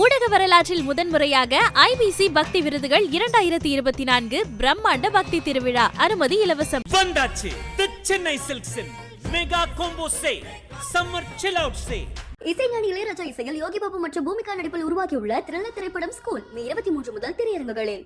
ஊடக வரலாற்றில் முதன்முறையாக ஐபிசி பக்தி விருதுகள் இரண்டாயிரத்தி இருபத்தி நான்கு பிரம்மாண்ட பக்தி திருவிழா. அனுமதி இலவசம். வந்தாச்சு. The Chennai சில்க்ஸின் mega combo say summer chill out say இசைஞானி இளையராஜா இசையில் யோகி பாபு மற்றும் பூமிகா நடிப்பில் உருவாகியுள்ள த்ரில்லர் திரைப்படம் ஸ்கூல் மே இருபத்தி மூன்று முதல் திரையரங்குகளில்.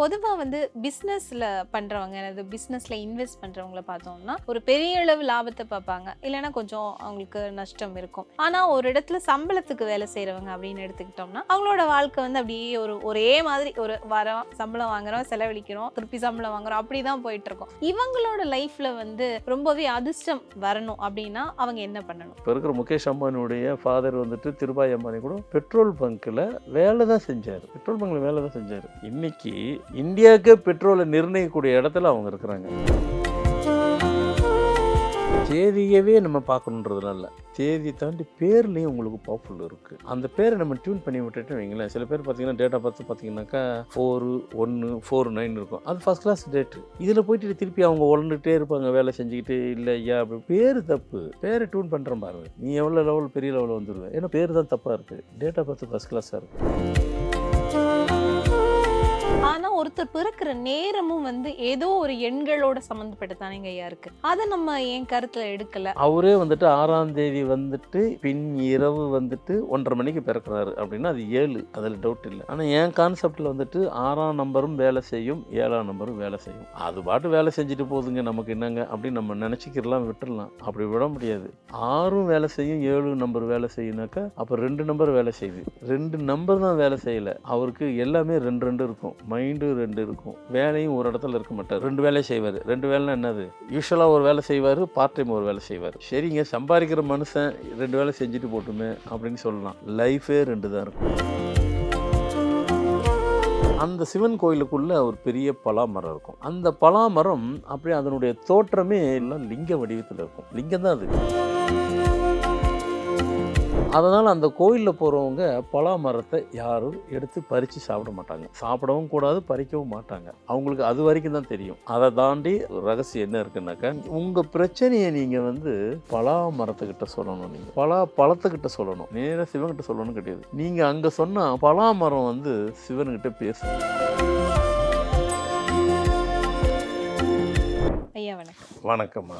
பொதுவாக வந்து பிஸ்னஸில் பண்ணுறவங்க அல்லது பிஸ்னஸில் இன்வெஸ்ட் பண்ணுறவங்கள பார்த்தோம்னா ஒரு பெரிய அளவு லாபத்தை பார்ப்பாங்க. இல்லைன்னா கொஞ்சம் அவங்களுக்கு நஷ்டம் இருக்கும். ஆனால் ஒரு இடத்துல சம்பளத்துக்கு வேலை செய்கிறவங்க அப்படின்னு எடுத்துக்கிட்டோம்னா அவங்களோட வாழ்க்கை வந்து அப்படியே ஒரு ஒரே மாதிரி ஒரு வரோம் சம்பளம் வாங்குறோம் செலவழிக்கிறோம் திருப்பி சம்பளம் வாங்குறோம் அப்படி தான் போயிட்டு இருக்கோம் இவங்களோட லைஃப்பில் வந்து ரொம்பவே அதிர்ஷ்டம் வரணும் அப்படின்னா அவங்க என்ன பண்ணணும்? இப்போ இருக்கிற முகேஷ் அம்பானியுடைய ஃபாதர் வந்துட்டு திருபாய் அம்பானி கூட பெட்ரோல் பங்க்கில் வேலை தான் செஞ்சார். பெட்ரோல் பங்க்கில் வேலை தான் செஞ்சார். இன்னைக்கு இந்தியாவுக்கு பெட்ரோலை நிர்ணயிக்கக்கூடிய இடத்துல அவங்க இருக்கிறாங்க. தேதியவே நம்ம பார்க்கணுன்றதுனால தேதியை தாண்டி பேர்லேயும் உங்களுக்கு பவர்ஃபுல் இருக்குது அந்த பேரை நம்ம டியூன் பண்ணி விட்டுட்டு வைங்களேன். சில பேர் பார்த்தீங்கன்னா டேட்டா பார்த்து பார்த்தீங்கன்னாக்கா ஃபோரு ஒன்று ஃபோர் நைன் இருக்கும். அது ஃபஸ்ட் கிளாஸ் டேட்டு இதில் போயிட்டு திருப்பி அவங்க உழந்துட்டே இருப்பாங்க வேலை செஞ்சுக்கிட்டு இல்லை ஐயா அப்படி. பேர் தப்பு. பேரை டியூன் பண்ணுறேன் பாருங்க. நீ எவ்வளோ லெவல் பெரிய லெவலில் வந்துடுவேன் ஏன்னா பேர் தான் தப்பாக இருக்குது டேட்டா பார்த்து ஃபஸ்ட் கிளாஸாக இருக்குது ஒருத்தர் பிறக்கிற நேரமும் வந்து ஏதோ ஒரு எண்களோட சம்மந்தப்பட்டு தானேங்க ஐயா இருக்கு. அதை நம்ம என் கருத்துல எடுக்கல? அவரே வந்துட்டு ஆறாம் தேதி வந்துட்டு பின் இரவு வந்துட்டு ஒன்றரை மணிக்கு பிறக்கிறாரு அப்படின்னா அது ஏழு அதில் டவுட் இல்லை. ஆனால் என் கான்செப்டில் வந்துட்டு ஆறாம் நம்பரும் வேலை செய்யும் ஏழாம் நம்பரும் வேலை செய்யும். அது பாட்டு வேலை செஞ்சுட்டு போகுதுங்க நமக்கு என்னங்க அப்படின்னு நம்ம நினச்சிக்கிறலாம் விட்டுடலாம் அப்படி விட முடியாது. ஆறும் வேலை செய்யும் ஏழு நம்பர் வேலை செய்யுனாக்கா அப்போ ரெண்டு நம்பர் வேலை செய்யுது. ரெண்டு நம்பர் தான் வேலை செய்யலை. அவருக்கு எல்லாமே ரெண்டு ரெண்டு இருக்கும். மைண்டு ரெண்டு இருக்கும். வேலையும் ஒரு இடத்துல இருக்க மாட்டார். ரெண்டு வேலையை செய்வார். ரெண்டு வேலைனா என்னது? யூஸ்வலாக ஒரு வேலை செய்வார் பார்ட் டைம் ஒரு வேலை செய்வார். சரிங்க சம்பாதிக்கிற மனுஷன் ரெண்டு வேலை செஞ்சுட்டு போட்டுமே அப்படின்னு சொல்லலாம். லைஃபே ரெண்டு தான் இருக்கும். அந்த சிவன் கோயிலுக்குள்ள ஒரு பெரிய பலாமரம் இருக்கும். அந்த பலாமரம் அப்படியே அதனுடைய தோற்றமே எல்லாம் லிங்க வடிவத்தில் இருக்கும். லிங்கம் தான் அது. அதனால் அந்த கோயிலில் போகிறவங்க பலாமரத்தை யாரும் எடுத்து பறித்து சாப்பிட மாட்டாங்க. சாப்பிடவும் கூடாது பறிக்கவும் மாட்டாங்க. அவங்களுக்கு அது வரைக்கும் தான் தெரியும். அதை தாண்டி ரகசியம் என்ன இருக்குன்னாக்கா உங்கள் பிரச்சனையை நீங்கள் வந்து பலா மரத்துக்கிட்ட சொல்லணும் நீங்கள் பலா பழத்துக்கிட்ட சொல்லணும். நேராக சிவன்கிட்ட சொல்லணும் கிடையாது. நீங்கள் அங்கே சொன்னால் பலாமரம் வந்து சிவன்கிட்ட பேசும். ஐயா வணக்கம். வணக்கம்மா.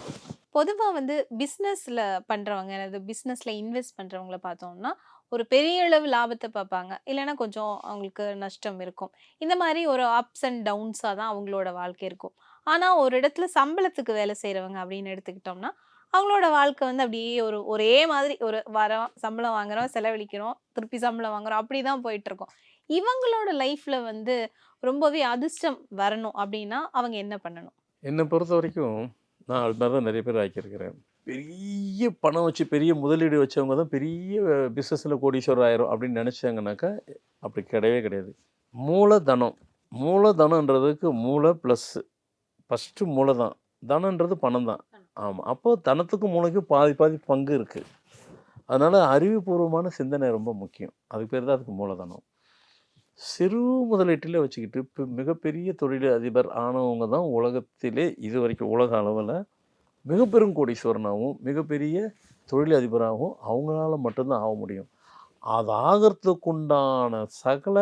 பொதுவாக வந்து பிஸ்னஸில் பண்ணுறவங்க அதாவது பிஸ்னஸில் இன்வெஸ்ட் பண்ணுறவங்கள பார்த்தோம்னா ஒரு பெரிய அளவு லாபத்தை பார்ப்பாங்க. இல்லைன்னா கொஞ்சம் அவங்களுக்கு நஷ்டம் இருக்கும். இந்த மாதிரி ஒரு அப்ஸ் அண்ட் டவுன்ஸாக தான் அவங்களோட வாழ்க்கை இருக்கும். ஆனால் ஒரு இடத்துல சம்பளத்துக்கு வேலை செய்கிறவங்க அப்படின்னு எடுத்துக்கிட்டோம்னா அவங்களோட வாழ்க்கை வந்து அப்படியே ஒரு ஒரே மாதிரி ஒரு வரோம் சம்பளம் வாங்குறோம் செலவழிக்கிறோம் திருப்பி சம்பளம் வாங்குறோம் அப்படி தான் போயிட்டுருக்கோம் இவங்களோட லைஃப்பில் வந்து ரொம்பவே அதிர்ஷ்டம் வரணும் அப்படின்னா அவங்க என்ன பண்ணணும்? என்னை பொறுத்த வரைக்கும் நான் அது மாதிரி தான் நிறைய பேர் ஆக்கியிருக்கிறேன். பெரிய பணம் வச்சு பெரிய முதலீடு வச்சவங்க தான் பெரிய பிஸ்னஸில் கோடீஸ்வரர் ஆயிரும் அப்படின்னு நினச்சாங்கனாக்கா அப்படி கிடையவே கிடையாது. மூலதனம் மூலதனன்றதுக்கு மூளை ப்ளஸ்ஸு ஃபஸ்ட்டு மூளை தான் தனன்றது பணம் தான். ஆமாம் அப்போது தனத்துக்கும் மூளைக்கும் பாதி பாதி பங்கு இருக்குது அதனால் அறிவுபூர்வமான சிந்தனை ரொம்ப முக்கியம். அதுக்கு பேர் தான் அதுக்கு மூலதனம். சிறு முதலீட்டில் வச்சுக்கிட்டு இப்போ மிகப்பெரிய தொழில் அதிபர் ஆனவங்க தான் உலகத்திலே இது வரைக்கும் உலக அளவில் மிகப்பெரும் கோடீஸ்வரனாகவும் மிகப்பெரிய தொழில் அதிபராகவும் அவங்களால மட்டும்தான் ஆக முடியும். அது ஆகிறதுக்குண்டான சகல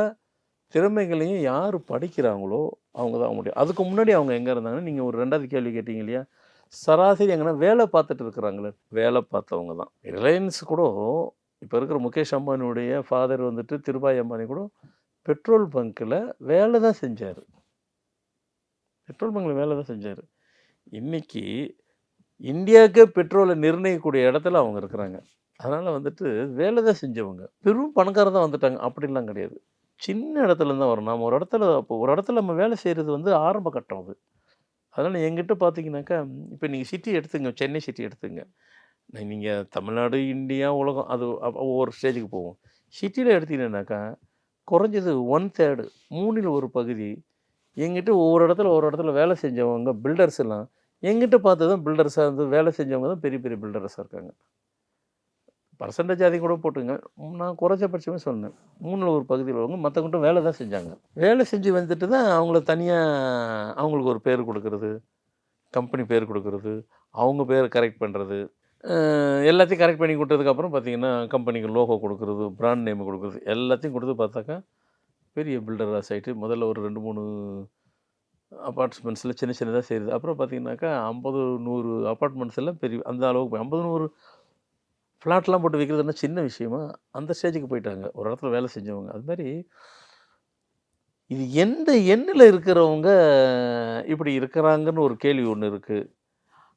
திறமைகளையும் யார் படிக்கிறாங்களோ அவங்க தான் முடியும். அதுக்கு முன்னாடி அவங்க எங்கே இருந்தாங்கன்னு நீங்கள் ஒரு ரெண்டாவது கேள்வி கேட்டீங்க இல்லையா? சராசரி எங்கன்னா வேலை பார்த்துட்டு இருக்கிறாங்களே வேலை பார்த்தவங்க தான். ரிலையன்ஸ் கூட இப்போ இருக்கிற முகேஷ் அம்பானியுடைய ஃபாதர் வந்துட்டு திருபாய் அம்பானி கூட பெட்ரோல் பங்க்கில் வேலை தான் செஞ்சார். பெட்ரோல் பங்க்கில் வேலை தான் செஞ்சார். இன்னைக்கு இந்தியாவுக்கே பெட்ரோலை நிர்ணயிக்கக்கூடிய இடத்துல அவங்க இருக்கிறாங்க. அதனால் வந்துட்டு வேலை தான் செஞ்சவங்க. பெரும் பணக்காரர் தான் வந்துட்டாங்க. அப்படிலாம் கிடையாது. சின்ன இடத்துல தான் வரும். நம்ம ஒரு இடத்துல இப்போ ஒரு இடத்துல நம்ம வேலை செய்கிறது வந்து ஆரம்ப கட்டம் அது. அதனால் எங்கிட்ட பார்த்தீங்கன்னாக்கா இப்போ நீங்கள் சிட்டி எடுத்துங்க. சென்னை சிட்டி எடுத்துங்க. நீங்கள் தமிழ்நாடு இந்தியா உலகம் அது ஒவ்வொரு ஸ்டேஜுக்கு போவோம். சிட்டியில் எடுத்தீங்கன்னாக்கா குறைஞ்சது ஒன் தேர்டு மூணில் ஒரு பகுதி. எங்கிட்ட ஒவ்வொரு இடத்துல ஒரு இடத்துல வேலை செஞ்சவங்க பில்டர்ஸ் எல்லாம் எங்கிட்ட பார்த்து தான் பில்டர்ஸாக இருந்து வேலை செஞ்சவங்க தான் பெரிய பெரிய பில்டர்ஸாக இருக்காங்க. பர்சன்டேஜ் அதிகம் கூட போட்டுங்க. நான் குறைச்சபட்சமே சொன்னேன். மூணில் ஒரு பகுதியில் உள்ளவங்க மற்றவங்கிட்ட வேலை தான் செஞ்சாங்க. வேலை செஞ்சு வந்துட்டு தான் அவங்கள தனியாக அவங்களுக்கு ஒரு பேர் கொடுக்கறது கம்பெனி பேர் கொடுக்கறது அவங்க பேரை கரெக்ட் பண்ணுறது எல்லாத்தையும் கரெக்ட் பண்ணி கொடுத்ததுக்கப்புறம் பார்த்தீங்கன்னா கம்பெனிக்கு லோகோ கொடுக்குறது ப்ராண்ட் நேம் கொடுக்குறது எல்லாத்தையும் கொடுத்து பார்த்தாக்கா பெரிய பில்டராக சைட்டு முதல்ல ஒரு ரெண்டு மூணு அப்பார்ட்மெண்ட்ஸில் சின்ன சின்னதாக செய்யுது அப்புறம் பார்த்தீங்கன்னாக்கா ஐம்பது நூறு அப்பார்ட்மெண்ட்ஸ் எல்லாம் பெரிய அந்த அளவுக்கு போய் ஐம்பது நூறு ஃப்ளாட்லாம் போட்டு விற்கிறதுனா சின்ன விஷயமா அந்த ஸ்டேஜுக்கு போயிட்டாங்க. ஒரு இடத்துல வேலை செஞ்சவங்க. அது மாதிரி இது எந்த எண்ணில் இருக்கிறவங்க இப்படி இருக்கிறாங்கன்னு ஒரு கேள்வி ஒன்று இருக்குது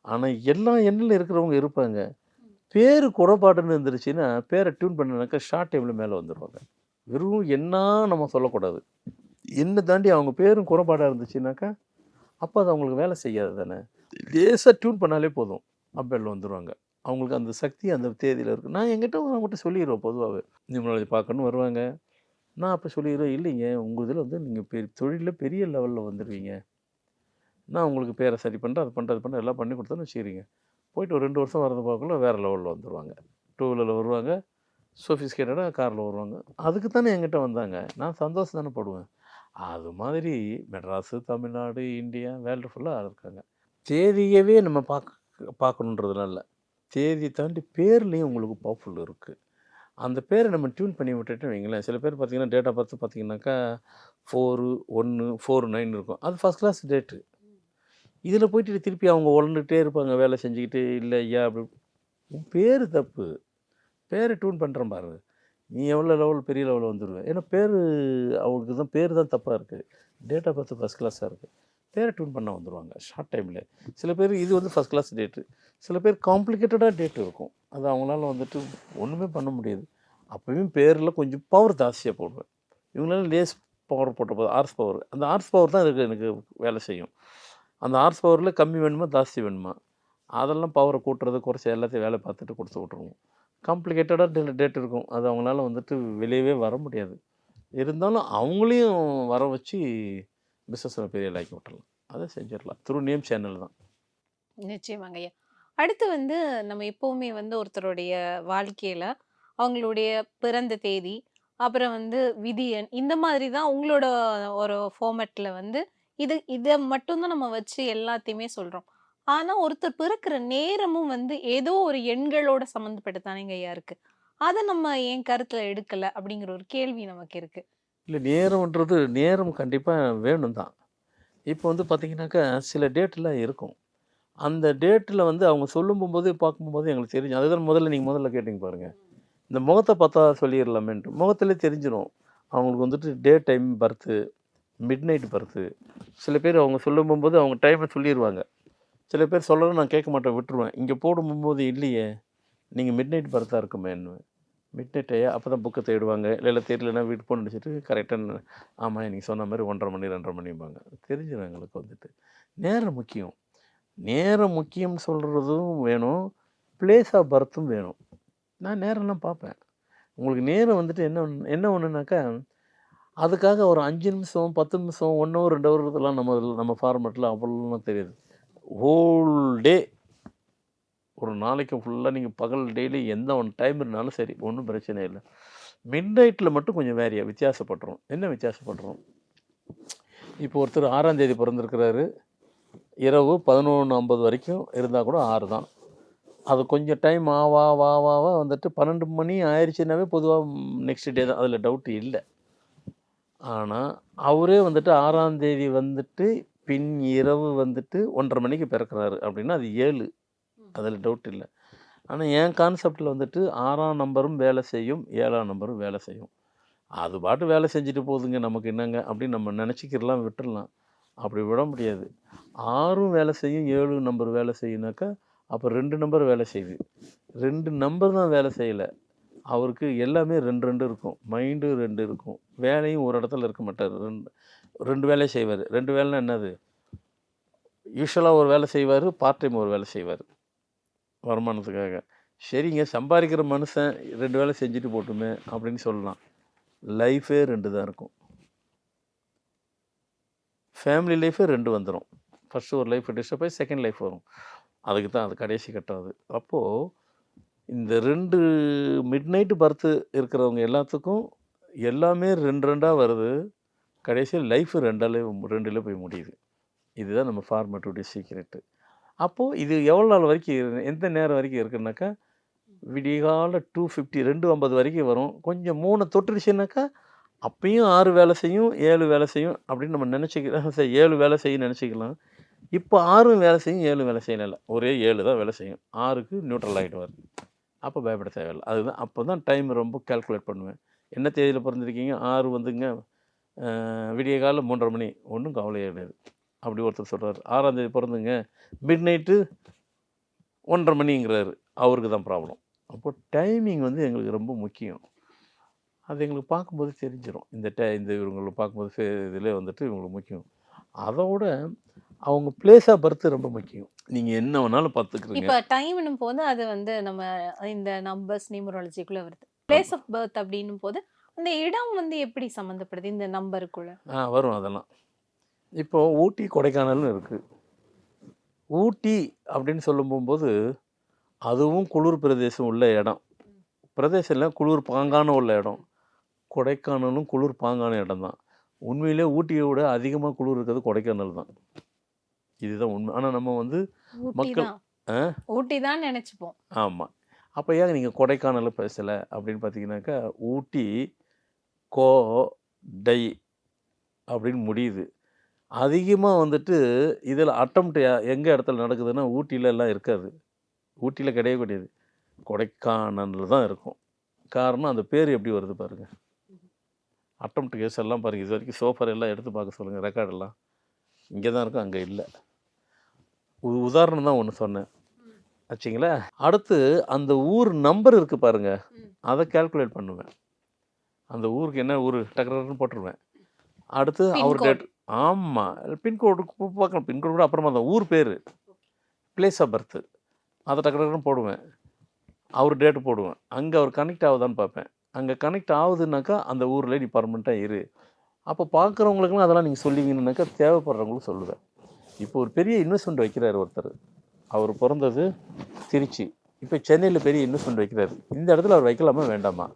ஆனால் எல்லா எண்ணில் இருக்கிறவங்க இருப்பாங்க. பேர் குறைபாடுன்னு இருந்துருச்சுன்னா பேரை டியூன் பண்ணினாக்கா ஷார்ட் டைமில் மேலே வந்துடுவாங்க வெறும் என்ன நம்ம சொல்லக்கூடாது. என்ன தாண்டி அவங்க பேரும் குறைபாடாக இருந்துச்சுனாக்கா அப்போ அது அவங்களுக்கு வேலை செய்யாது தானே. லேசாக டியூன் பண்ணாலே போதும். அப்பேல வந்துடுவாங்க அவங்களுக்கு அந்த சக்தி அந்த தேதியில் இருக்குது நான் என்கிட்ட அவங்ககிட்ட சொல்லிடுவேன் பொதுவாகவே நியூமராலஜி பார்க்கணும் வருவாங்க. நான் அப்போ சொல்லிடுவேன் இல்லைங்க உங்கள் இதில் வந்து நீங்கள் பெரிய தொழிலில் பெரிய லெவலில் வந்துடுவீங்க நான் உங்களுக்கு பேரை சரி பண்ணுறேன் அது பண்ணுறது பண்ண எல்லாம் பண்ணி கொடுத்தேன்னு வச்சுக்கிறீங்க போயிட்டு ஒரு ரெண்டு வருஷம் வரது பார்க்கல வேறு லெவலில் வந்துடுவாங்க டூ வீலரில் வருவாங்க சோஃபிஸ்கேட்டடாக காரில் வருவாங்க. அதுக்கு தானே என்கிட்ட வந்தாங்க. நான் சந்தோஷம் தானே படுவேன். அது மாதிரி மெட்ராஸு தமிழ்நாடு இந்தியா வேர்ல்டு ஃபுல்லாக இருக்காங்க. தேதியவே நம்ம பார்க்க பார்க்கணுன்றதுலாம் இல்லை. தேதியை தாண்டி பேர்லேயும் உங்களுக்கு பவர்ஃபுல் இருக்குது அந்த பேரை நம்ம டியூன் பண்ணி விட்டுட்டு வைங்களேன். சில பேர் பார்த்தீங்கன்னா டேட்டா பார்த்து பார்த்தீங்கன்னாக்கா ஃபோரு ஒன்று ஃபோர் நைன் இருக்கும். அது ஃபஸ்ட் கிளாஸ் டேட்டு இதில் போயிட்டு திருப்பி அவங்க உழந்துகிட்டே இருப்பாங்க வேலை செஞ்சுக்கிட்டு இல்லை ஐயா அப்படி உன் பேர் தப்பு. பேரை டியூன் பண்ணுறேன் பாரு. நீ எவ்வளோ லெவல் பெரிய லெவலில் வந்துடுவேன் ஏன்னா பேர் அவங்களுக்கு தான் பேர் தான் தப்பாக இருக்குது டேட்டா பார்த்து ஃபஸ்ட் கிளாஸாக இருக்குது பேரை டியூன் பண்ண வந்துடுவாங்க ஷார்ட் டைமில் சில பேர் இது வந்து ஃபஸ்ட் கிளாஸ் டேட்டு சில பேர் காம்ப்ளிகேட்டடாக டேட் இருக்கும். அது அவங்களால வந்துட்டு ஒன்றுமே பண்ண முடியாது. அப்போயும் பேரில் கொஞ்சம் பவர் ஜாஸ்தியாக போடுவேன். இவங்களால லேஸ் பவர் போட்ட போது ஆர்ஸ் பவர் அந்த ஆர்ஸ் பவர் தான் இருக்குது எனக்கு வேலை செய்யும். அந்த ஆர்ஸ் பவரில் கம்மி வேணுமா ஜாஸ்தி வேணுமா? அதெல்லாம் பவரை கூட்டுறது குறைச்சி எல்லாத்தையும் வேலை பார்த்துட்டு கொடுத்து விட்ருவோம் காம்ப்ளிகேட்டடாக டேட் இருக்கும். அது அவங்களால வந்துட்டு வெளியவே வர முடியாது. இருந்தாலும் அவங்களையும் வர வச்சு பிஸ்னஸில் பெரிய லாக்கி விட்டுடலாம் அதை செஞ்சிடலாம். த்ரூ நேம் சேனல் தான். நிச்சயமாங்க ஐயா. அடுத்து வந்து நம்ம எப்போவுமே வந்து ஒருத்தருடைய வாழ்க்கையில் அவங்களுடைய பிறந்த தேதி அப்புறம் வந்து விதி இந்த மாதிரி தான் உங்களோட ஒரு ஃபார்மேட்ல வந்து இது இதை மட்டும்தான் நம்ம வச்சு எல்லாத்தையுமே சொல்கிறோம் ஆனால் ஒருத்தர் பிறக்கிற நேரமும் வந்து ஏதோ ஒரு எண்களோட சம்மந்தப்பட்டு ஐயா இருக்குது அதை நம்ம ஏன் கருத்தில் எடுக்கலை அப்படிங்கிற ஒரு கேள்வி நமக்கு இருக்குது இல்லை நேரம்ன்றது நேரம் கண்டிப்பாக வேணும் தான் இப்போ வந்து பார்த்தீங்கன்னாக்கா சில டேட்டெலாம் இருக்கும். அந்த டேட்டில் வந்து அவங்க சொல்லும்போது பார்க்கும்போது எங்களுக்கு தெரிஞ்சு அதுதான் முதல்ல நீங்கள் முதல்ல கேட்டிங்க பாருங்கள் இந்த முகத்தை பார்த்தா சொல்லிடலாமேன்ட்டு. முகத்திலே தெரிஞ்சிடும் அவங்களுக்கு வந்துட்டு day time birth midnight birth சில பேர் அவங்க சொல்லும் போது அவங்க டைமை சொல்லிடுவாங்க சில பேர் சொல்லணும் நான் கேட்க மாட்டேன் விட்டுருவேன். இங்கே போடும்போது இல்லையே நீங்கள் மிட் நைட் பர்த்தாக இருக்குமேன்னு மிட் நைட்டையா அப்போ தான் புக்கை தேடுவாங்க. இல்லை இல்லை தெரியலனா வீட்டு போன் அடிச்சுட்டு கரெக்டாக ஆமாம் நீங்கள் சொன்ன மாதிரி ஒன்றரை மணி ரெண்டரை மணிம்பாங்க. தெரிஞ்சிடும் எங்களுக்கு வந்துட்டு. நேரம் முக்கியம். நேரம் முக்கியம் சொல்கிறதும் வேணும். பிளேஸ் ஆஃப் பர்த்தும் வேணும். நான் நேரம்லாம் பார்ப்பேன். உங்களுக்கு நேரம் வந்துட்டு என்ன என்ன ஒன்றுனாக்கா அதுக்காக ஒரு அஞ்சு நிமிஷம் பத்து நிமிஷம் ஒன் ஹவர் ரெண்டு ஹவர் இதெல்லாம் நம்ம நம்ம ஃபார்மேட்டில் அவ்வளோலாம் தெரியாது. ஹோல் டே ஒரு நாளைக்கு ஃபுல்லாக நீங்கள் பகல் டெய்லி எந்த ஒன் டைம் இருந்தாலும் சரி ஒன்றும் பிரச்சனை இல்லை. மிட் நைட்டில் மட்டும் கொஞ்சம் வேறியா வித்தியாசப்படுறோம் என்ன வித்தியாசப்படுறோம் இப்போ ஒருத்தர் ஆறாம் தேதி பிறந்திருக்கிறாரு. இரவு பதினொன்று ஐம்பது வரைக்கும் இருந்தால் கூட ஆறு தான். அது கொஞ்சம் டைம் ஆவா வா வா வா வந்துட்டு பன்னெண்டு மணி ஆயிடுச்சுனாவே பொதுவாக நெக்ஸ்ட் டே தான். அதில் டவுட் இல்லை. ஆனால் அவரே வந்துட்டு ஆறாம் தேதி வந்துட்டு பின் இரவு வந்துட்டு ஒன்றரை மணிக்கு பிறக்கிறாரு அப்படின்னா அது ஏழு. அதில் டவுட் இல்லை. ஆனால் என் கான்செப்டில் வந்துட்டு ஆறாம் நம்பரும் வேலை செய்யும் ஏழாம் நம்பரும் வேலை செய்யும். அது பாட்டு வேலை செஞ்சுட்டு போகுதுங்க நமக்கு என்னங்க அப்படின்னு நம்ம நினச்சிக்கிறலாம் விட்டுடலாம் அப்படி விட முடியாது. ஆறும் வேலை செய்யும் ஏழு நம்பர் வேலை செய்யுனாக்கா அப்போ ரெண்டு நம்பர் வேலை செய்யுது. ரெண்டு நம்பர் தான் வேலை செய்யலை. அவருக்கு எல்லாமே ரெண்டு ரெண்டு இருக்கும். மைண்டு ரெண்டு இருக்கும். வேலையும் ஒரு இடத்துல இருக்க மாட்டார். ரெண்டு ரெண்டு வேலையை செய்வார். ரெண்டு வேலைன்னா என்னது? யூஸ்வலாக ஒரு வேலை செய்வார் பார்ட் டைம் ஒரு வேலை செய்வார். வருமானத்துக்காக. சரிங்க சம்பாதிக்கிற மனுஷன் ரெண்டு வேலை செஞ்சுட்டு போட்டுமே அப்படின்னு சொல்லலாம். லைஃபே ரெண்டு தான் இருக்கும். ஃபேமிலி லைஃபே ரெண்டு வந்துடும் ஃபஸ்ட்டு ஒரு லைஃப் டிஸ்டர்ப் ஆகி செகண்ட் லைஃப் வரும். அதுக்கு தான் அது கடைசி கட்டம் அது. அப்போது இந்த ரெண்டு மிட் நைட்டு பர்த்து இருக்கிறவங்க எல்லாத்துக்கும் எல்லாமே ரெண்டு ரெண்டாக வருது. கடைசியில் லைஃப் ரெண்டாலே ரெண்டில் போய் முடியுது. இதுதான் நம்ம ஃபார்மேட்டுடைய சீக்ரெட்டு அப்போது இது எவ்வளோ நாள் வரைக்கும் எந்த நேரம் வரைக்கும் இருக்குன்னாக்கா விடிகால டூ ஃபிஃப்டி ரெண்டு ஐம்பது வரைக்கும் வரும். கொஞ்சம் மூணு தொட்டுருச்சுனாக்கா அப்பயும் ஆறு வேலை செய்யும் ஏழு வேலை செய்யும் அப்படின்னு நம்ம நினச்சிக்கலாம். சரி ஏழு வேலை செய்யும் நினச்சிக்கலாம். இப்போ ஆறும் வேலை செய்யும் ஏழு வேலை செய்யலை ஒரே ஏழு தான் வேலை செய்யும். ஆறுக்கு நியூட்ரல் ஆகிடுவார் அப்போ பயப்பட தேவையில்லை. அதுதான் அப்போ தான் டைம் ரொம்ப கால்குலேட் பண்ணுவேன். என்ன தேதியில் பிறந்திருக்கீங்க? ஆறு வந்துங்க. விடிய காலம் மூன்றரை மணி. ஒன்றும் கவலையே கிடையாது. அப்படி ஒருத்தர் சொல்கிறார் ஆறாம் தேதி பிறந்துங்க. மிட் நைட்டு ஒன்றரை மணிங்கிறாரு. அவருக்கு தான் ப்ராப்ளம் அப்போ டைமிங் வந்து எங்களுக்கு ரொம்ப முக்கியம். அது எங்களுக்கு பார்க்கும்போது தெரிஞ்சிடும் இந்த டை இந்த இவங்களை பார்க்கும்போது இதில் வந்துட்டு இவங்களுக்கு முக்கியம். அதோட அவங்க பிளேஸ் ஆஃப் பர்த் ரொம்ப முக்கியம். நீங்கள் என்ன வேணாலும் பார்த்துக்கிறீங்க இப்ப டைம்னும் போது அது வந்து நம்ம இந்த நம்பர்ஸ் நியூமராலஜிக்குள்ள வருது. பிளேஸ் ஆஃப் பர்த் அப்படின்னும் போது அந்த இடம் வந்து எப்படி சம்மந்தப்படுது? இந்த நம்பருக்குள்ள ஆ வரும் அதெல்லாம். இப்போ ஊட்டி கொடைக்கானல்னு இருக்குது ஊட்டி அப்படின்னு சொல்லும் போகும்போது அதுவும் குளிர் பிரதேசம் உள்ள இடம். பிரதேசம் இல்லை குளிர் பாங்கான உள்ள இடம். கொடைக்கானலும் குளிர் பாங்கான இடம் தான். உண்மையிலே ஊட்டியை விட அதிகமாக குளிர் இருக்கிறது கொடைக்கானல் தான். இதுதான் உண்மை. ஆனால் நம்ம வந்து மக்கள்-? ஊட்டி தான் நினைச்சுப்போம். ஆமாம் அப்போ ஏன் நீங்கள் கொடைக்கானல் பேசலை அப்படின்னு பார்த்தீங்கன்னாக்கா ஊட்டி கோ டை அப்படின்னு முடியுது. அதிகமாக வந்துட்டு இதில் அட்டம்ப்ட் எங்கே இடத்துல நடக்குதுன்னா ஊட்டியில எல்லாம் இருக்காது. ஊட்டியில் கிடையவே கிடையாது. கொடைக்கானலில் தான் இருக்கும். காரணம் அந்த பேர் எப்படி வருது பாருங்கள் அட்டம்ப்ட் கேஸ் எல்லாம் பாருங்கள் இது வரைக்கும் சோஃபர் எல்லாம் எடுத்து பார்க்க சொல்லுங்கள் ரெக்கார்டெல்லாம் இங்கே தான் இருக்கும் அங்கே இல்லை. உ- உதாரணம் தான் ஒன்று சொன்னேன். ஆச்சுங்களா அடுத்து அந்த ஊர் நம்பர் இருக்குது பாருங்க ம். அதை கால்குலேட் பண்ணுவேன். அந்த ஊருக்கு என்ன ஊர் டக்குன்னு போட்டுருவேன். அடுத்து அவர். டேட் ஆமாம் பின்கோடு பார்க்கணும் பின்கோடு கூட அப்புறமா தான் ஊர் பேர் பிளேஸ் ஆஃப் பர்த்து அதை டக்கு டக்குன்னு போடுவேன். அவர் டேட்டு போடுவேன். அங்கே அவர் கனெக்ட் ஆகுதான்னு பார்ப்பேன். அங்கே கனெக்ட் ஆகுதுனாக்கா அந்த ஊரில் நீ பர்மனெண்ட்டாக இரு. அப்போ பார்க்குறவங்களுக்குலாம் அதெல்லாம் நீங்கள் சொல்லிங்கன்னாக்கா தேவைப்படுறவங்களுக்கு சொல்லுவேன். இப்போ ஒரு பெரிய இன்வெஸ்ட்மெண்ட் வைக்கிறாரு ஒருத்தர். அவர் பிறந்தது திருச்சி. இப்போ சென்னையில் பெரிய இன்வெஸ்ட்மெண்ட் வைக்கிறாரு. இந்த இடத்துல அவர் வைக்கலாமா வேண்டாமா?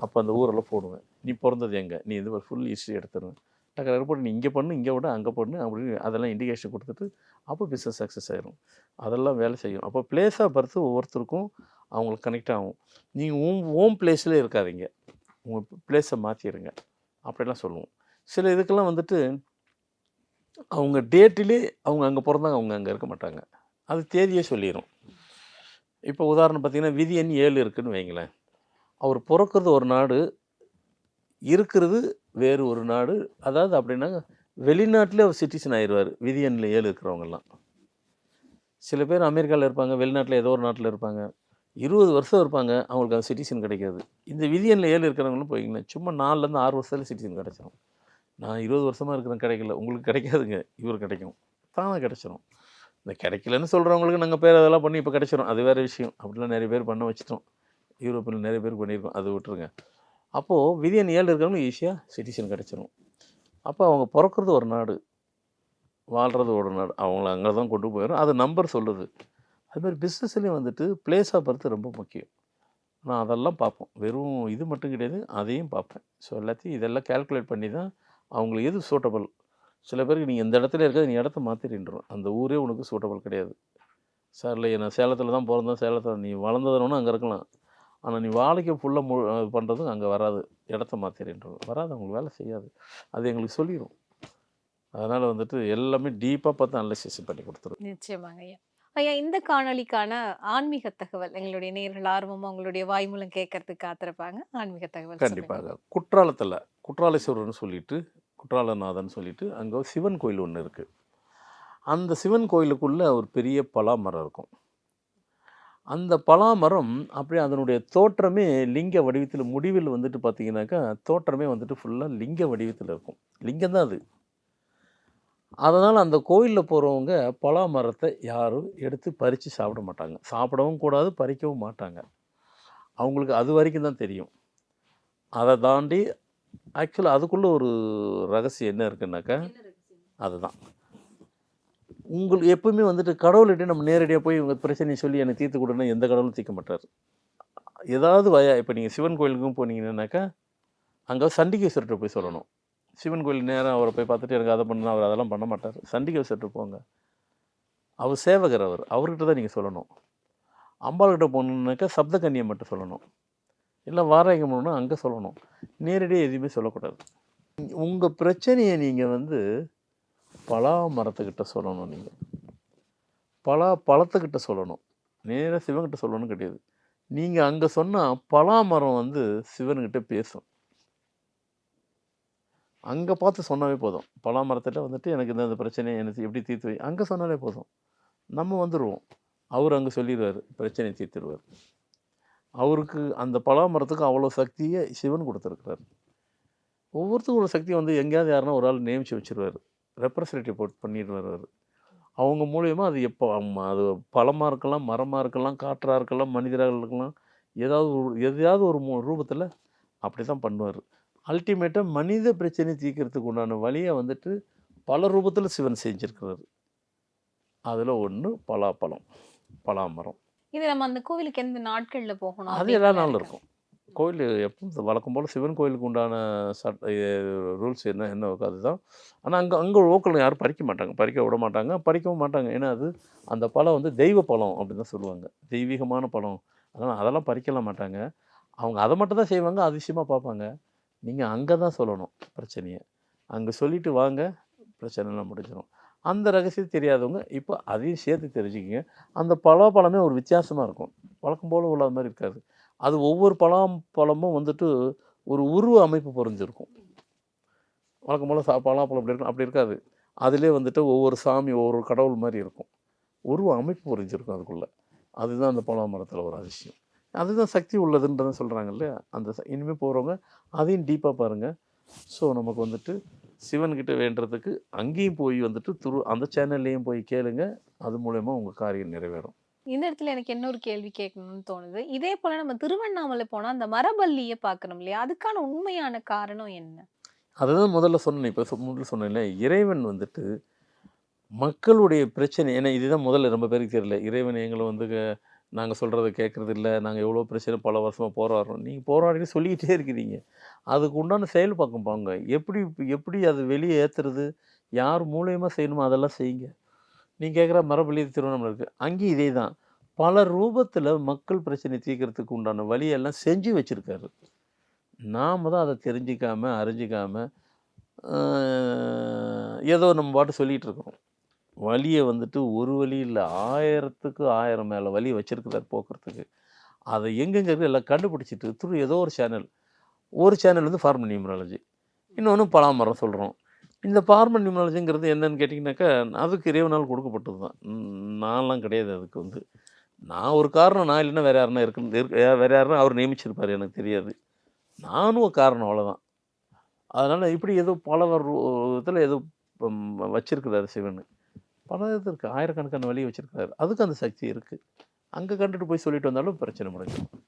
அப்போ அந்த ஊரெல்லாம் போடுவேன். நீ பிறந்தது எங்கே? நீ இது ஃபுல் ஹிஸ்ட்ரி எடுத்துருவேன். டக்கு போட்டு நீ இங்கே பண்ணு இங்கே விட அங்கே பண்ணு அப்படின்னு அதெல்லாம் இண்டிகேஷன் கொடுத்துட்டு அப்போ பிஸ்னஸ் சக்ஸஸ் ஆயிரும். அதெல்லாம் வேலை செய்யும். அப்போ பிளேஸாக பார்த்து ஒவ்வொருத்தருக்கும் அவங்களுக்கு கனெக்ட் ஆகும். நீங்கள் ஓம் ஓம் பிளேஸ்லேயே இருக்காதீங்க. உங்கள் பிளேஸை மாற்றிடுங்க அப்படிலாம் சொல்லுவோம். சில இதுக்கெல்லாம் வந்துட்டு அவங்க டேட்டிலே அவங்க அங்கே பிறந்தாங்க அவங்க அங்கே இருக்க மாட்டாங்க. அது தேதியே சொல்லிடும் இப்போ உதாரணம் பார்த்தீங்கன்னா விதி எண் ஏழு இருக்குன்னு வைங்களேன். அவர் பிறக்கிறது ஒரு நாடு இருக்கிறது வேறு ஒரு நாடு. அதாவது அப்படின்னா வெளிநாட்டிலே அவர் சிட்டிசன் ஆயிடுவார் விதி ஏழு இருக்கிறவங்கெல்லாம். சில பேர் அமெரிக்காவில் இருப்பாங்க வெளிநாட்டில் ஏதோ ஒரு நாட்டில் இருப்பாங்க. இருபது வருஷம் இருப்பாங்க அவங்களுக்கு அந்த சிட்டிசன் கிடைக்காது. இந்த விதியனில் ஏழு இருக்கிறவங்களும் போய்ங்களேன் சும்மா நாலுலேருந்து ஆறு வருஷத்துல சிட்டிசன் கிடைச்சிடும் நான் இருபது வருஷமாக இருக்கிறேன் கிடைக்கல. உங்களுக்கு கிடைக்காதுங்க இவர் கிடைக்கும். தானாக கிடைச்சிரும். இந்த கிடைக்கலன்னு சொல்கிறவங்களுக்கு நாங்கள் பேர் அதெல்லாம் பண்ணி இப்போ கிடைச்சிரும். அது வேறு விஷயம். அப்படிலாம் நிறைய பேர் பண்ண வச்சிட்டோம். யூரோப்பில் நிறைய பேர் பண்ணியிருக்கோம். அது விட்டுருங்க. அப்போது விதியன் ஏழு இருக்கிறவங்க ஈஸியாக சிட்டிசன் கிடச்சிரும். அப்போ அவங்க பிறக்கிறது ஒரு நாடு வாழ்கிறது ஒரு நாடு அவங்கள அங்கே தான் கொண்டு போயிடும் அது நம்பர் சொல்லுது அதுமாதிரி பிஸ்னஸ்லேயும் வந்துட்டு பிளேஸ் ஆஃப் பர்த் ரொம்ப முக்கியம். நான் அதெல்லாம் பார்ப்போம் வெறும் இது மட்டும் கிடையாது அதையும் பார்ப்பேன். ஸோ எல்லாத்தையும் இதெல்லாம் கால்குலேட் பண்ணி தான் அவங்களுக்கு எது சூட்டபிள் சில பேருக்கு நீ இந்த இடத்துல இருக்காது நீ இடத்த மாற்றிடுன்றோம் அந்த ஊரே உனக்கு சூட்டபிள் கிடையாது. சார் இல்லை நான் சேலத்தில் தான் பிறந்தேன். சேலத்தில் நீ வளர்ந்ததுனா அங்கே இருக்கலாம். ஆனால் நீ வாழைக்கு ஃபுல்லாக மு பண்ணுறதும் அங்கே வராது. இடத்த மாற்றிடுன்றோம் வராது அவங்களுக்கு வேலை செய்யாது. அது எங்களுக்கு சொல்லிடும் அதனால் வந்துட்டு எல்லாமே டீப்பாக பார்த்து அனலைசிஸ் பண்ணி கொடுத்துரும். நிச்சயமாங்க ஐயா. ஐயா இந்த காணொளிக்கான ஆன்மீக தகவல் எங்களுடைய நேர்கள் ஆர்வமா உங்களுடைய வாய் மூலம் கேட்கறதுக்கு காத்திருப்பாங்க ஆன்மீக தகவல். கண்டிப்பாக. குற்றாலத்தில் குற்றாலேஸ்வரர்னு சொல்லிட்டு குற்றாலநாதன் சொல்லிட்டு அங்கே சிவன் கோயில் ஒன்று இருக்குது அந்த சிவன் கோயிலுக்குள்ளே ஒரு பெரிய பலாமரம் இருக்கும். அந்த பலாமரம் அப்படியே அதனுடைய தோற்றமே லிங்க வடிவத்தில் முடிவில் வந்துட்டு பார்த்தீங்கன்னாக்கா தோற்றமே வந்துட்டு ஃபுல்லாக லிங்க வடிவத்தில் இருக்கும். லிங்கம் தான் அது. அதனால் அந்த கோயிலில் போகிறவங்க பலாமரத்தை யாரும் எடுத்து பறித்து சாப்பிட மாட்டாங்க. சாப்பிடவும் கூடாது பறிக்கவும் மாட்டாங்க. அவங்களுக்கு அது வரைக்கும் தான் தெரியும். அதை தாண்டி ஆக்சுவலாக அதுக்குள்ளே ஒரு ரகசியம் என்ன இருக்குன்னாக்கா அதுதான். உங்களுக்கு எப்பவுமே வந்துட்டு கடவுள்கிட்ட நம்ம நேரடியாக போய் உங்கள் பிரச்சனையை சொல்லி எனக்கு தீர்த்து கொடுன்னா எந்த கடவுளும் தீர்க்க மாட்டார். ஏதாவது வயா இப்போ நீங்கள் சிவன் கோயிலுக்கும் போனீங்கன்னாக்கா அங்கே சண்டிகேஸ்வர்கிட்ட போய் சொல்லணும். சிவன் கோயில் நேரம் அவரை போய் பார்த்துட்டு எனக்கு அதை பண்ணணும் அவர் அதெல்லாம் பண்ண மாட்டார். சண்டிகேஸ்வர்கிட்ட போங்க. அவர் சேவகர் அவர். அவர்கிட்ட தான் நீங்கள் சொல்லணும். அம்பாள்கிட்ட போகணுன்னாக்கா சப்த கன்னியை மட்டும் சொல்லணும். இல்லை வாராயம் பண்ணணும்னா அங்கே சொல்லணும். நேரடியாக எதுவுமே சொல்லக்கூடாது. உங்கள் பிரச்சனையை நீங்கள் வந்து பலா மரத்துக்கிட்ட சொல்லணும் நீங்கள் பலா பழத்துக்கிட்ட சொல்லணும். நேராக சிவன்கிட்ட சொல்லணும் கிடையாது. நீங்கள் அங்கே சொன்னால் பலா மரம் வந்து சிவன்கிட்ட பேசும். அங்கே பார்த்து சொன்னாவே போதும். பலா மரத்தில் வந்துட்டு எனக்கு இந்த இந்த பிரச்சனையை எனக்கு எப்படி தீர்த்து வை அங்கே சொன்னாலே போதும். நம்ம வந்துடுவோம் அவர் அங்கே சொல்லிடுவார் பிரச்சனையை தீர்த்துடுவார். அவருக்கு அந்த பலா மரத்துக்கு அவ்வளோ சக்தியை சிவன் கொடுத்துருக்குறாரு. ஒவ்வொருத்தரும் ஒரு சக்தியை வந்து எங்கேயாவது யாருன்னா ஒரு ஆள் நியமிச்சு வச்சிருவார். ரெப்ரசன்டேட்டிவ் போட் பண்ணிடுவார் அவர். அவங்க மூலியமா அது எப்போ அது பழமாக இருக்கலாம் மரமாக இருக்கலாம் காற்றாக இருக்கலாம் மனிதராக இருக்கலாம் ஏதாவது ஒரு எதையாவது ஒரு மூ ரூபத்தில் அப்படி தான் பண்ணுவார். அல்டிமேட்டாக மனித பிரச்சனை தீர்க்கறதுக்கு உண்டான வழியை வந்துட்டு பல ரூபத்தில் சிவன் செஞ்சுருக்கிறாரு. அதில் ஒன்று பலாப்பழம் பலாமரம். இது நம்ம அந்த கோவிலுக்கு எந்த நாட்கள்ல போகணும்? அது எல்லா? நாளும் இருக்கும். கோயில் எப்பவும் வழக்கம் போல் சிவன் கோயிலுக்கு உண்டான சட்ட ரூல்ஸ் என்ன என்ன அதுதான். ஆனால் அங்கே அங்கே லோக்கல் யாரும் பறிக்க மாட்டாங்க. பறிக்க விட மாட்டாங்க. பறிக்கவும் மாட்டாங்க. ஏன்னா அது அந்த பழம் வந்து தெய்வ பழம் அப்படின்னு தான் சொல்லுவாங்க. தெய்வீகமான பழம். அதனால் அதெல்லாம் பறிக்கலாம் மாட்டாங்க. அவங்க அதை மட்டும் தான் செய்வாங்க. அதிசயமாக பார்ப்பாங்க. நீங்கள் அங்கே தான் சொல்லணும் பிரச்சனையை. அங்கே சொல்லிட்டு வாங்க. பிரச்சனைலாம் முடிஞ்சிடும் அந்த ரகசியம் தெரியாதவங்க இப்போ அதையும் சேர்த்து தெரிஞ்சுக்கிங்க. அந்த பலாப்பழமே ஒரு வித்தியாசமாக இருக்கும். வழக்கம் போல் உள்ள மாதிரி இருக்காது. அது ஒவ்வொரு பழம் பழமும் வந்துட்டு ஒரு உருவ அமைப்பு பொருந்திருக்கும் வழக்கம் போல் சா பலாப்பழம் அப்படி இருக்கும் அப்படி இருக்காது. அதிலே வந்துட்டு ஒவ்வொரு சாமி ஒவ்வொரு கடவுள் மாதிரி இருக்கும். உருவ அமைப்பு பொறிஞ்சிருக்கும் அதுக்குள்ளே. அதுதான் அந்த பழம் மரத்தில் ஒரு அதிசயம். அதுதான் சக்தி உள்ளதுன்றதை சொல்கிறாங்க இல்லையா? அந்த ச- இனிமேல் போகிறவங்க அதையும் டீப்பாக பாருங்கள் ஸோ நமக்கு வந்துட்டு சிவன்கிட்ட வேண்டுறதுக்கு அங்கேயும் போய் வந்துட்டு துரு அந்த சேனல்லையும் போய் கேளுங்க. அது மூலயமா உங்கள் காரியம் நிறைவேறும். இந்த இடத்துல எனக்கு இன்னொரு கேள்வி கேட்கணும்னு தோணுது? இதே போல நம்ம திருவண்ணாமலை போனா அந்த மரபல்லியை பார்க்கணும் இல்லையா? அதுக்கான உண்மையான காரணம் என்ன? அதுதான் முதல்ல சொன்னேன். இப்போ முதல்ல சொன்னேன்ல இறைவன் வந்துட்டு மக்களுடைய பிரச்சனை ஏன்னா இதுதான் முதல்ல ரொம்ப பேருக்கு தெரியல. இறைவன் எங்களை வந்து நாங்கள் சொல்கிறத கேட்குறது இல்லை. நாங்கள் எவ்வளோ பிரச்சனை பல வருஷமாக போராடுறோம். நீங்கள் போராடிட்டு சொல்லிக்கிட்டே இருக்கிறீங்க அதுக்கு உண்டான செயல் பார்க்க பாங்க எப்படி எப்படி அது வெளியே ஏற்றுறது யார் மூலயமா செய்யணுமோ அதெல்லாம் செய்யுங்க. நீங்கள் கேட்குற மரபலி திருவண்ணாமலை இருக்குது அங்கேயும் இதே தான் பல ரூபத்தில் மக்கள் பிரச்சனை தீர்க்கறதுக்கு உண்டான வழியெல்லாம் செஞ்சு வச்சுருக்காரு. நாம் தான் அதை தெரிஞ்சிக்காமல் அறிஞ்சிக்காமல் ஏதோ நம்ம பாட்டு சொல்லிகிட்டு இருக்கிறோம். வழியை வந்துட்டு ஒரு வழி இல்லை ஆயிரத்துக்கு ஆயிரம் மேலே வழி வச்சுருக்கிறார் போக்குறதுக்கு. அதை எங்கெங்க இருக்குது எல்லாம் கண்டுபிடிச்சிட்டு த்ரூ ஏதோ ஒரு சேனல் ஒரு சேனல் வந்து ஃபார்ம் நியூமராலஜி இன்னொன்று பலாமரம் சொல்கிறோம் இந்த ஃபார்மல் நியூமராலஜிங்கிறது என்னன்னு கேட்டிங்கனாக்கா அதுக்கு இறைவனால் கொடுக்கப்பட்டது தான் நான்லாம் கிடையாது அதுக்கு வந்து. நான் ஒரு காரணம் நான் இல்லைன்னா வேறு யாருன்னா இருக்கு வேறு யாருன்னா அவர் நியமிச்சிருப்பார் எனக்கு தெரியாது. நானும் ஒரு காரணம் அவ்வளோதான் அதனால் இப்படி ஏதோ பல விதத்தில் ஏதோ வச்சுருக்குறாரு வச்சிருக்கிறாரு சிவன். பல இது இருக்குது ஆயிரக்கணக்கான வழி வச்சிருக்கிறாரு. அதுக்கு அந்த சக்தி இருக்குது அங்கே கண்டுட்டு போய் சொல்லிட்டு வந்தாலும் பிரச்சனை முடிஞ்சிடும்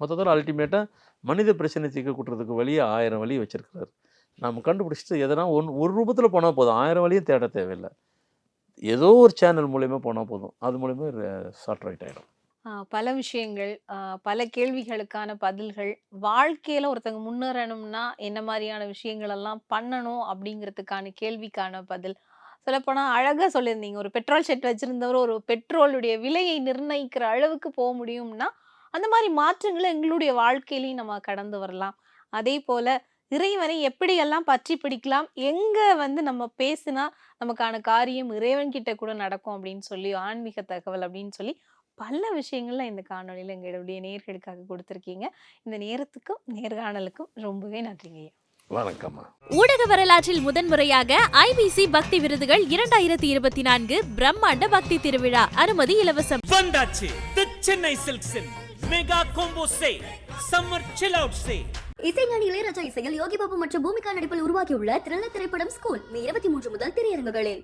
மொத்தத்தில் அல்டிமேட்டாக மனித பிரச்சனை தீர்க்க கூட்டுறதுக்கு வழியே ஆயிரம் வழி வச்சுருக்கிறாரு. நம்ம கண்டுபிடிச்சிட்டு எதனா ஒன் ஒரு ரூபத்தில் போனால் போதும். ஆயிரம் வழியும் தேட தேவையில்லை. ஏதோ ஒரு சேனல் மூலயமா போனால் போதும். அது மூலயமா ஷார்ட் ரைட் ஆகிடும் பல விஷயங்கள் பல கேள்விகளுக்கான பதில்கள் வாழ்க்கையில் ஒருத்தங்க முன்னேறணும்னா என்ன மாதிரியான விஷயங்கள் எல்லாம் பண்ணணும் அப்படிங்கிறதுக்கான கேள்விக்கான பதில். சொல்லப்போனால் அழகாக சொல்லியிருந்தீங்க. ஒரு பெட்ரோல் செட் வச்சுருந்தவர் ஒரு பெட்ரோலுடைய விலையை நிர்ணயிக்கிற அளவுக்கு போக முடியும்னா அந்த மாதிரி மாற்றங்களை எங்களுடைய வாழ்க்கையிலையும் நம்ம கடந்து வரலாம். அதே போல் இறைவனை எப்படியெல்லாம் பற்றி பிடிக்கலாம்? எங்க வந்து நம்ம பேசினா நமக்கான காரியம் இறைவன் கிட்ட கூட நடக்கும் அப்படின்னு சொல்லி ஆன்மீக தகவல் அப்படின்னு சொல்லி பல விஷயங்கள்ல இந்த காணொளியில எங்களுடைய நேர்களுக்காக கொடுத்துருக்கீங்க. இந்த நேரத்துக்கும் நேர்காணலுக்கும் ரொம்பவே நன்றிங்க ஊடக வரலாற்றில் முதன்முறையாக ஐபிசி பக்தி விருதுகள் இரண்டாயிரத்தி இருபத்தி நான்கு பிரம்மாண்ட பக்தி திருவிழா அனுமதி இலவசம். வந்தாச்சு. The Chennai சில்க்ஸின் mega combo say summer chill out say இசைஞானி இளையராஜா இசையில் யோகி பாபு மற்றும் பூமிகா நடிப்பில் உருவாகியுள்ள த்ரில்லர் திரைப்படம் ஸ்கூல். மே இருபத்தி மூன்று முதல் திரையரங்குகளில்.